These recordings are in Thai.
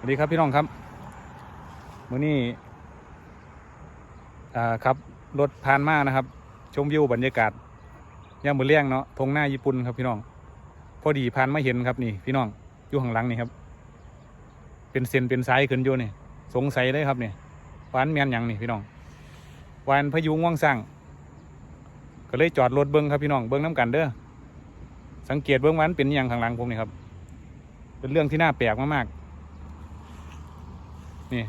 สวัสดีครับพี่น้องครับมื้อนี้ครับรถผ่านมานะครับ ชมวิวบรรยากาศย่ามมือเลี้ยงเนาะทงหน้าญี่ปุ่นครับพี่น้อง พอดีผ่านมาเห็นครับนี่ พี่น้องอยู่ข้างหลังนี่ครับ เป็นเส้นเป็นสายขึ้นอยู่นี่สงสัยเลยครับนี่วานแมนยังนี่พี่น้องวานพายุง่วงสร้างก็เลยจอดรถเบิ้งครับพี่น้องเบิ้งน้กันเด้อสังเกตเบิ้งวันเป็นอย่างข้างหลังผมนี่ครับ เป็นเรื่องที่น่าแปลกมากๆ นี่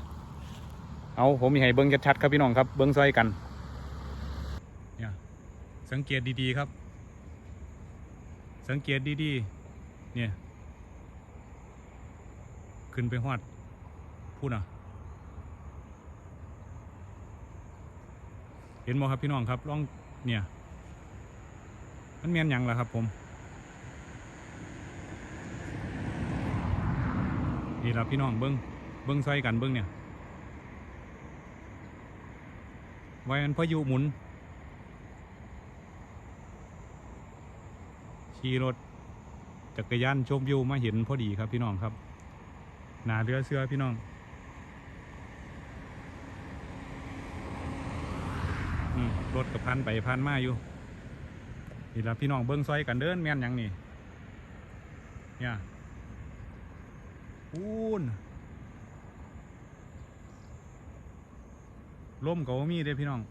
เอาผมมีให้เบิ้งชัดๆครับพี่น้องครับ เบิ้งซอยกัน เนี่ยสังเกตดีๆครับ สังเกตดีๆ เนี่ย ขึ้นไปหอดพูดอะเห็นบ่ครับพี่น้องครับลองเนี่ย มันเมียนยังล่ะครับผมนี่ละพี่น้องเบิ้ง บิ้งซอยกันเบิ้งเนี่ยไว้มันพายุหมุน ขี่รถจักรยานชมวิวมาเห็นพอดีครับพี่น้องครับ หนาเรือเสื้อพี่น้องรถกับพันไปพันมาอยู่นี่ละพี่น้องเบิ้งซอยกันเดินแม่นยังนี่เนี่ยพูน ล่มก็บ่มีเด้พี่น้อง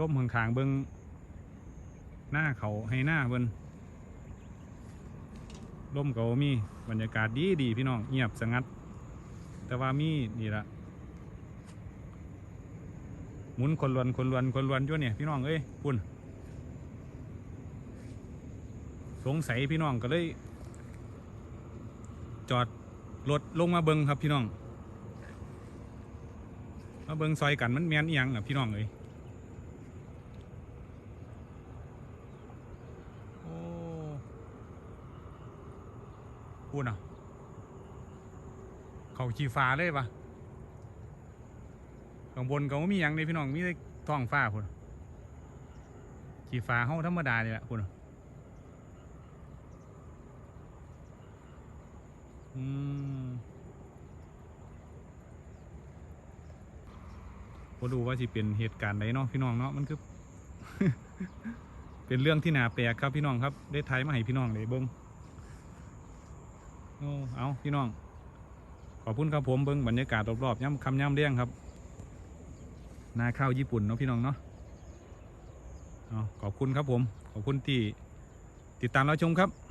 ล่มข้างๆเบิงหน้าเขาให้หน้าเบิ่นล่มก็บ่มีบรรยากาศดีดีพี่น้องเงียบสงัด แต่ว่ามีนี่ละหมุนคนลวนคนลวนคนลวนจ้วเนี่ยพี่น้องเอ้ยพุ่นสงสัยพี่น้องก็เลย จอดรถลงมาเบิงครับพี่น้อง มาเบิงซอยกันมันแมนอีหยังอะพี่น้องเอ้ยโอ้พูดอะเขาขี่ฟ้าเลยปะข้างบนก็บ่มียังเลยพี่น้องมีแต่ท้องฟ้าพุ่นขี่ฟ้าเฮาธรรมดานี่แหละพุ่นน่ะอืม บ่รู้ว่าสิเป็นเหตุการณ์ใดเนาะพี่น้องเนาะมันคือ เป็นเรื่องที่น่าแปลกครับพี่น้องครับ ได้ไทยมาให้พี่น้องเลยเบิ้งโอ้เอาพี่น้อง ขอบคุณครับผมเบิ้งบรรยากาศรอบๆย่ำคำย่ำเลี้ยงครับนาข้าวญี่ปุ่นเนาะพี่น้องเนาะขอบคุณครับผม ขอบคุณที่ติดตามรับชมครับ